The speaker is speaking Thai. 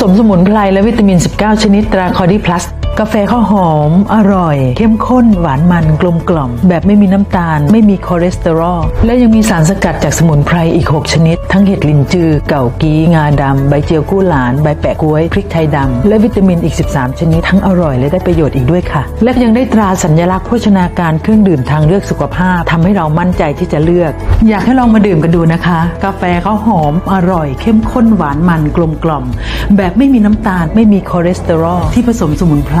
สมสมุนไพรและวิตามิน 19 ชนิดตราคอดีพลัส กาแฟข้าวหอม อร่อย เข้มข้น หวานมันกลมกล่อม แบบไม่มีน้ำตาล ไม่มีคอเลสเตอรอล และยังมีสารสกัดจากสมุนไพรอีก 6 ชนิด ทั้งเห็ดลินจือ เก่ากีงาดำ ใบเจียวกู้หลาน ใบแปะกล้วย พริกไทยดำ และวิตามินอีก 13 ชนิด ทั้งอร่อยและได้ประโยชน์อีกด้วยค่ะ และยังได้ตราสัญลักษณ์โภชนาการเครื่องดื่มทางเลือกสุขภาพทำให้เรามั่นใจที่จะเลือก อยากให้ลองมาดื่มกันดูนะคะ กาแฟข้าวหอม อร่อย เข้มข้นหวานมันกลมกล่อม แบบไม่มีน้ำตาล ไม่มีคอเลสเตอรอลที่ผสมสมุนไพร